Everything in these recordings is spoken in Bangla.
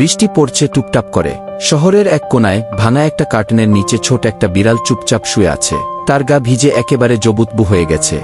বৃষ্টি পড়ছে টুপটাপ করে। শহরের এক কোনায় ভাঙা একটা কার্টনের নিচে ছোট একটা বিড়াল চুপচাপ শুয়ে আছে। তার গা ভিজে একেবারে জবুতবু হয়ে গেছে।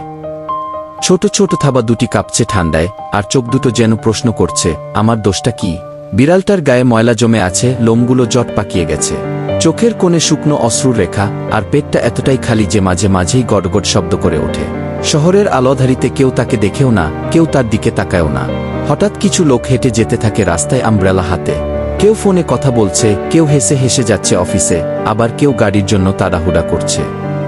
ছোট ছোট থাবা দুটি কাঁপছে ঠান্ডায়, আর চোখ দুটো যেন প্রশ্ন করছে, আমার দোষটা কি? বিড়ালটার গায়ে ময়লা জমে আছে, লোমগুলো জট পাকিয়ে গেছে। চোখের কোণে শুকনো অশ্রুর রেখা, আর পেটটা এতটাই খালি যে মাঝে মাঝেই গটগট শব্দ করে ওঠে। শহরের আলোধারিতে কেউ তাকে দেখেও না, কেউ তার দিকে তাকায়ও না। হঠাৎ কিছু লোক হেঁটে যেতে থাকে রাস্তায় আমব্রেলা হাতে। কেউ ফোনে কথা বলছে, কেউ হেসে হেসে যাচ্ছে অফিসে, আবার কেউ গাড়ির জন্য তাড়াহুড়া করছে।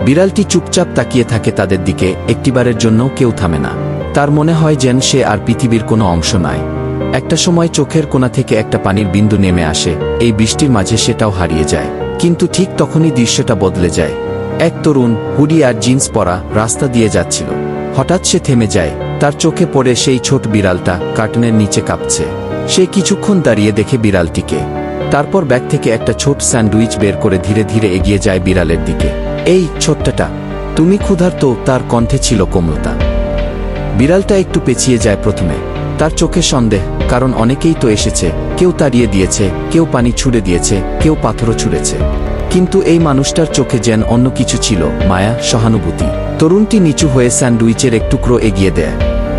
বিড়ালটি চুপচাপ তাকিয়ে থাকে তাদের দিকে, একটিবারের জন্য কেউ থামে না। তার মনে হয় যেন সে আর পৃথিবীর কোনো অংশ নাই একটা সময় চোখের কোণা থেকে একটা পানির বিন্দু নেমে আসে, এই বৃষ্টির মাঝে সেটাও হারিয়ে যায়। কিন্তু ঠিক তখনই দৃশ্যটা বদলে যায়। এক তরুণ হুডি আর জিন্স পরা রাস্তা দিয়ে যাচ্ছিল। হঠাৎ সে থেমে যায়। তার চোখে পড়ে সেই ছোট বিড়ালটা কার্টনের নিচে কাঁপছে। সে কিছুক্ষণ দাঁড়িয়ে দেখে বিড়ালটিকে। তারপর ব্যাগ থেকে একটা ছোট স্যান্ডউইচ বের করে ধীরে ধীরে এগিয়ে যায় বিড়ালের দিকে। এই ছোট্টটা, তুমি ক্ষুধার্ত, তার কণ্ঠে ছিল কোমলতা। বিড়ালটা একটু পেছিয়ে যায় প্রথমে। তার চোখে সন্দেহ, কারণ অনেকেই তো এসেছে। কেউ তাড়িয়ে দিয়েছে, কেউ পানি ছুড়ে দিয়েছে, কেউ পাথরও ছুঁড়েছে। কিন্তু এই মানুষটার চোখে যেন অন্য কিছু ছিল, মায়া, সহানুভূতি। তরুণটি নিচু হয়ে স্যান্ডউইচের এক টুকরো এগিয়ে দেয়।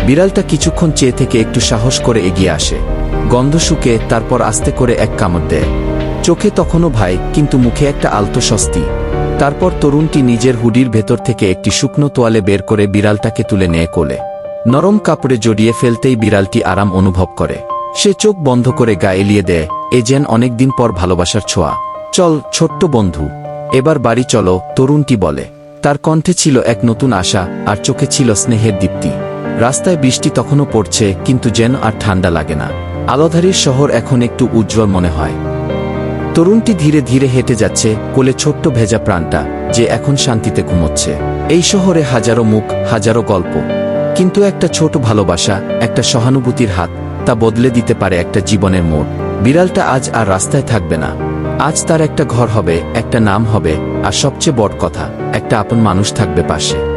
বিড়ালটা কিছুক্ষণ চেয়ে থেকে একটু সাহস করে এগিয়ে আসে। গন্ধ শুকে তারপর আস্তে করে এক কামড় দেয়। চোখে তখনও ভাই, কিন্তু মুখে একটা আলতো স্বস্তি। তারপর তরুণটি নিজের হুডির ভেতর থেকে একটি শুকনো তোয়ালে বের করে বিড়ালটাকে তুলে নিয়ে কোলে। নরম কাপড়ে জড়িয়ে ফেলতেই বিড়ালটি আরাম অনুভব করে। সে চোখ বন্ধ করে গা এলিয়ে দেয়, এ যেন অনেকদিন পর ভালোবাসার ছোঁয়া। চল, ছোট্ট বন্ধু। এবার বাড়ি চলো, তরুণটি বলে। তার কণ্ঠে ছিল এক নতুন আশা, আর চোখে ছিল স্নেহের দীপ্তি। রাস্তায় বৃষ্টি তখনও পড়ছে, কিন্তু যেন আর ঠান্ডা লাগে না। আলোধারীর শহর এখন একটু উজ্জ্বল মনে হয়। তরুণটি ধীরে ধীরে হেঁটে যাচ্ছে, কোলে ছোট্ট ভেজা প্রাণটা, যে এখন শান্তিতে ঘুমোচ্ছে। এই শহরে হাজারো মুখ, হাজারো গল্প। কিন্তু একটা ছোট ভালোবাসা, একটা সহানুভূতির হাত, তা বদলে দিতে পারে একটা জীবনের মোড়। বিড়ালটা আজ আর রাস্তায় থাকবে না। আজ তার একটা ঘর হবে, একটা নাম হবে, আর সবচেয়ে বড় কথা, একটা আপন মানুষ থাকবে পাশে।